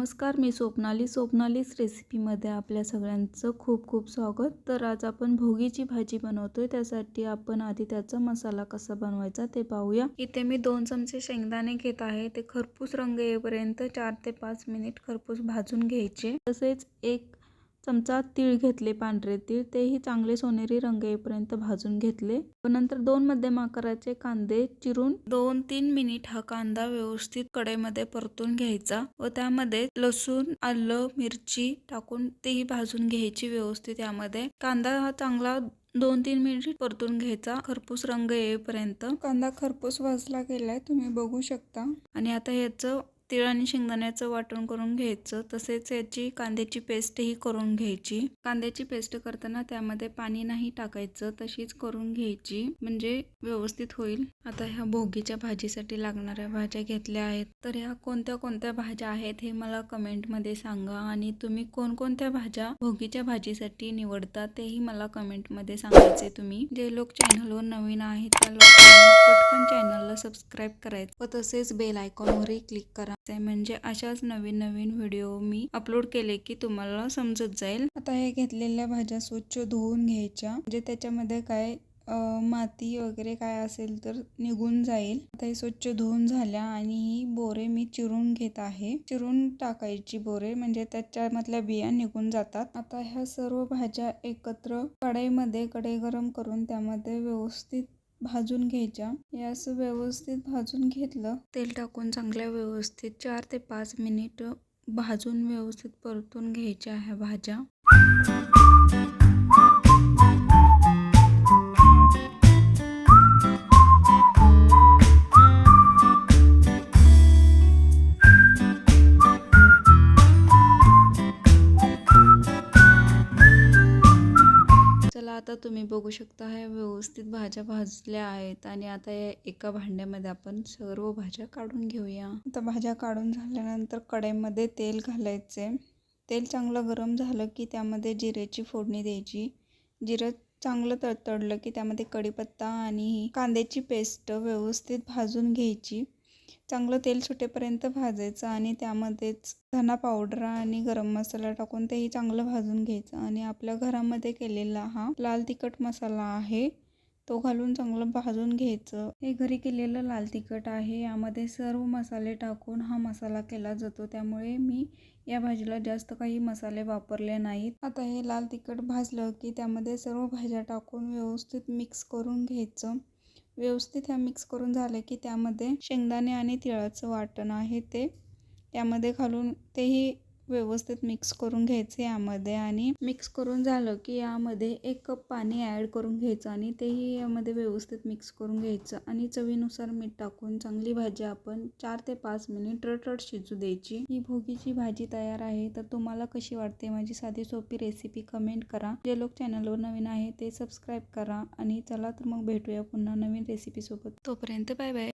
नमस्कार मी स्वप्नाली. स्वप्नालीच रेसिपीमध्ये आपल्या सगळ्यांचं खूप खूप स्वागत. तर आज आपण भोगीची भाजी बनवतोय. त्यासाठी आपण आधी त्याचा मसाला कसा बनवायचा ते पाहूया. इथे मी दोन चमचे शेंगदाणे घेत आहे. ते खरपूस रंग येईपर्यंत चार ते पाच मिनिट खरपूस भाजून घ्यायचे. तसेच एक चमचा तीळ घेतले पांढरे तीळ. तेही चांगले सोनेरी रंग येईपर्यंत भाजून घेतले. व नंतर दोन मध्यम आकाराचे कांदे चिरून दोन तीन मिनिट हा कांदा व्यवस्थित कडेमध्ये परतून घ्यायचा व त्यामध्ये लसूण आलं मिरची टाकून तेही भाजून घ्यायची व्यवस्थित यामध्ये. कांदा हा चांगला दोन तीन मिनिट परतून घ्यायचा. खरपूस रंग येईपर्यंत. कांदा खरपूस भाजला गेलाय तुम्ही बघू शकता. आणि आता याचं तीळ आणि शेंगदाण्याचं वाटण करून घ्यायचं. तसेच याची कांद्याची पेस्टही करून घ्यायची. कांद्याची पेस्ट करताना त्यामध्ये पाणी नाही टाकायचं. तशीच करून घ्यायची. म्हणजे व्यवस्थित होईल. आता ह्या भोगीच्या भाजीसाठी लागणाऱ्या भाज्या घेतल्या आहेत. तर ह्या कोणत्या कोणत्या भाज्या आहेत हे मला कमेंटमध्ये सांगा. आणि तुम्ही कोणकोणत्या भाज्या भोगीच्या भाजीसाठी निवडता तेही मला कमेंटमध्ये सांगायचे तुम्ही. जे लोक चॅनलवर नवीन आहेत त्या लोकांनी पटकन चॅनलला सबस्क्राईब करायचं. व तसेच बेल आयकॉनवरही क्लिक करा. म्हणजे अशाच नवीन नवीन व्हिडिओ मी अपलोड केले की तुम्हाला समजत जाईल. आता हे घेतलेल्या भाज्या स्वच्छ धुवून घ्यायच्या. म्हणजे त्याच्यामध्ये काय माती वगैरे काय असेल तर निघून जाईल. आता हे स्वच्छ धुवून झाल्या आणि ही बोरे मी चिरून घेत आहे. चिरून टाकायची बोरे. म्हणजे त्याच्यामधल्या बिया निघून जातात. आता ह्या सर्व भाज्या एकत्र कढईमध्ये कढई गरम करून त्यामध्ये व्यवस्थित भाजून घ्यायच्या. या असं व्यवस्थित भाजून घेतलं. तेल टाकून चांगल्या व्यवस्थित चार ते पाच मिनिट भाजून व्यवस्थित परतून घ्यायच्या ह्या भाज्या. आता तुम्ही बघू शकता ह्या व्यवस्थित भाज्या भाजल्या आहेत आणि आता या एका भांड्यामध्ये आपण सर्व भाज्या काढून घेऊया. आता भाज्या काढून झाल्यानंतर कढईमध्ये तेल घालायचे. तेल चांगलं गरम झालं की त्यामध्ये जिऱ्याची फोडणी द्यायची. जिरं चांगलं तडतडलं की त्यामध्ये कढीपत्ता आणि कांद्याची पेस्ट व्यवस्थित भाजून घ्यायची. चांगलं तेल सुटेपर्यंत भाजायचं आणि त्यामध्येच धना पावडर आणि गरम मसाला टाकून तेही चांगलं भाजून घ्यायचं. आणि आपल्या घरामध्ये केलेला हा लाल तिखट मसाला आहे तो घालून चांगलं भाजून घ्यायचं. हे घरी केलेलं लाल तिखट आहे यामध्ये सर्व मसाले टाकून हा मसाला केला जातो. त्यामुळे मी या भाजीला जास्त काही मसाले वापरले नाहीत. आता हे लाल तिखट भाजलं की त्यामध्ये सर्व भाज्या टाकून व्यवस्थित मिक्स करून घ्यायचं. व्यवस्थित ह्या मिक्स करून झालं की त्यामध्ये शेंगदाणे आणि तिळाचं वाटण आहे ते. त्यामध्ये घालून तेही व्यवस्थित मिक्स करून घ्यायचे यामध्ये आणि मिक्स करून झालं की यामध्ये एक कप पाणी ॲड करून घ्यायचं आणि तेही यामध्ये व्यवस्थित मिक्स करून घ्यायचं. आणि चवीनुसार मीठ टाकून चांगली भाजी आपण चार ते पाच मिनिट रटरट शिजू द्यायची. ही भोगीची भाजी तयार आहे. तर तुम्हाला कशी वाटते माझी साधी सोपी रेसिपी कमेंट करा. जे लोक चॅनलवर नवीन आहे ते सबस्क्राईब करा. आणि चला तर मग भेटूया पुन्हा नवीन रेसिपीसोबत तोपर्यंत बाय बाय